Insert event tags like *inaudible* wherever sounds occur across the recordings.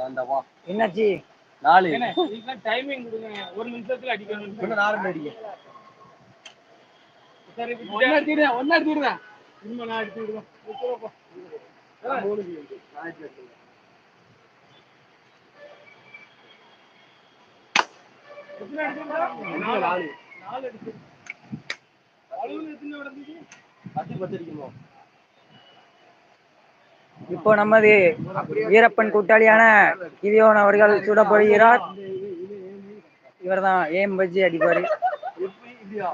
வேண்டாமா என்னாச்சு? நாலு. டைமிங் கொடுங்க. ஒரு நிமிஷத்துல அடிக்கணும். இன்னும் நாலு மணி அடிக்க சரி ஒன்னா அடிச்சுடுறேன் ஒன்னா அடிச்சுடுறேன் திரும்ப நான் எத்தனை அடிச்சிருக்கா? நாலு. நாலு அடிச்சு அளவுல எத்தனை நடந்துச்சு பத்து பத்து அடிக்குமோ இப்போ நமது வீரப்பன் கூட்டாளியான கிரியோன் அவர்கள் சுடப்படுகிறார். இவர்தான் ஏம் பஜ்ஜி அடிப்பார். எப்படி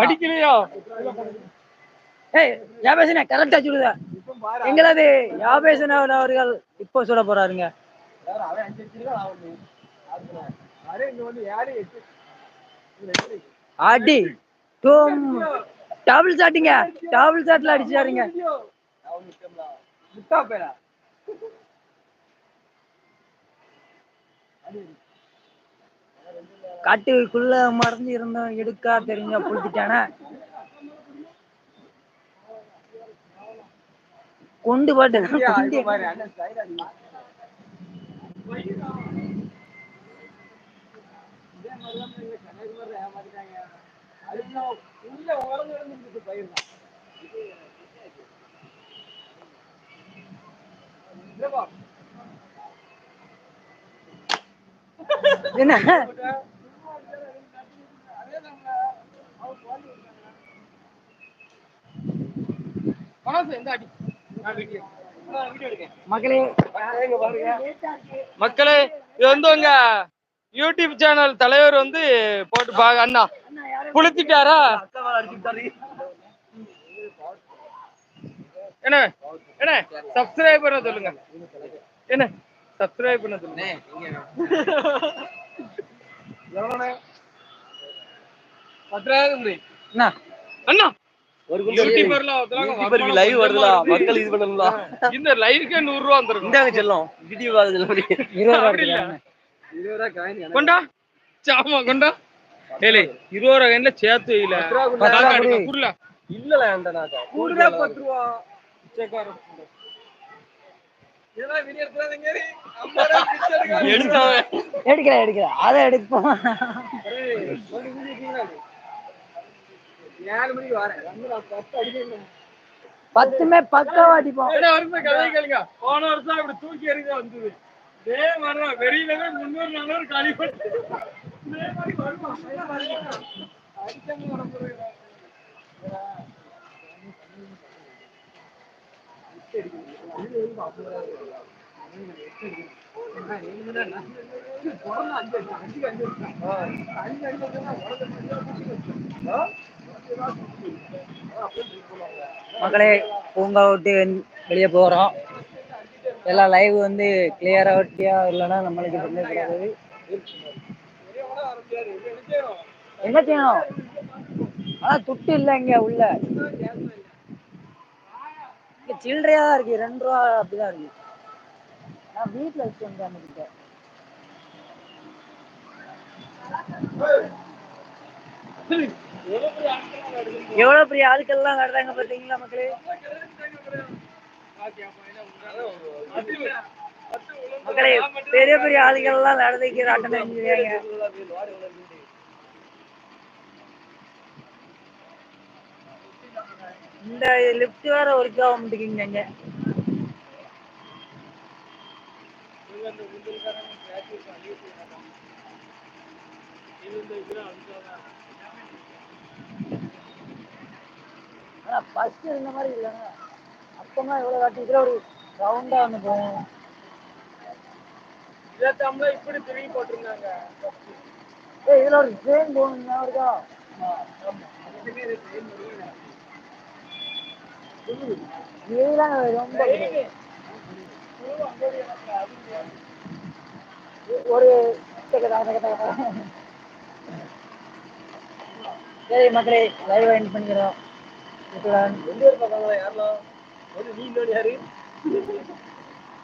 அடிக்கலையா ஏய் யாபேசன கரெக்டா சுடுதா எங்களது யாபேசன் அவர்கள் இப்போ சுட போறாருங்க வேற அவன் அடி டூம் டபுள் ஷாட்டுங்க டபுள் ஷாட்ல அடிச்சாருங்க. முட்டா பேரா காட்டுக்குள்ள மறந்து இருந்தோம் எடுக்கா தெரிஞ்ச புடிச்சிட்டானே? கொண்டு பாட்டு கொண்டு மாதிரி அண்ணன் side அடி. இதே மாதிரி தான் இங்க கன்னியாகுமரியில ஏமாத்திட்டாங்க அதுக்கு உள்ள உலகம் இருந்துட்டு பயிர்தான் இல்லப்பா என்ன அதே நம்ம அவங்க பாட்டு வீடியோ. வீடியோ எடுக்கேன். மக்களே மக்களே இது வந்து உங்க யூடியூப் சேனல் தலைவர் வந்து போட்டு பாக்க அண்ணா அடிச்சுட்டாரு. என்ன என்ன சப்ஸ்கிரைப் பண்ண சொல்லுங்க. என்ன சப்ஸ்கிரைப் பண்ண சொல்லுங்க. அண்ணா யூடியூபருக்கு live வருதுடா. மக்கள் இது பண்ணணும்டா. இந்த லைவுக்கே நூறு ரூபா இந்தாங்க செல்லம். *laughs* இல்ல. கொண்டா. சாமா கொண்டா. ஏலே இருபது ரூபா சேர்த்து. குடுல இல்லல அந்த நாக்கா. பத்து ரூபா. எடுக்கல அதை எடுப்போம். ஏழு மணிக்கு வரேன். பத்துமே பக்காவா அடிப்போம். போன வருஷம் இப்படி தூக்கி எறிஞ்சா வந்தது. வெளியிலவே முன்னூறு நானூறு காலி பண்ணி. மக்களே பூங்கா விட்டு வெளியே போகிறோம் எல்லாம் லைவ் வந்து கிளியரா ஒட்டியா இல்லைன்னா நம்மளுக்கு தெரியாது என்ன செய்யணும்? ஆனா துட்டு இல்ல இங்க உள்ள. இங்க சில்லறையா தான் இருக்கு. ரெண்டு ரூபா அப்படிதான் இருக்கு. நான் வீட்டுல வச்சு வந்தேன் கிட்ட எவ்வளவு பெரிய ஆட்கள்லாம் காட்டுறாங்க பாத்தீங்களா மக்களே? மக்களே பெரிய பெரிய ஆளுகள் எல்லாம் நடந்துக்கிற ஆட்டம் தெரிஞ்சுக்கிறாங்க இந்த லிஃப்ட் வேற ஒர்க் ஆக மாட்டேங்குங்க ஆனா ஃபர்ஸ்ட் இருந்த மாதிரி இல்லைங்க. எவ்வளவு காட்டி? இதுல ஒரு ரவுண்டா வந்து போகும். இப்படி திரும்பி போட்டிருந்தாங்க. ஏய் இதுல ஒரு ட்ரெயின் போகணும் இருக்கா? இதெல்லாம் ரொம்ப ஒரு. சரி மக்களே லைவ் எண்ட் பண்ணிக்கிறோம். இத்துடன் எங்க இருப்பாங்க யாரெல்லாம்? ஒரு நீ இன்னொரு யாரு?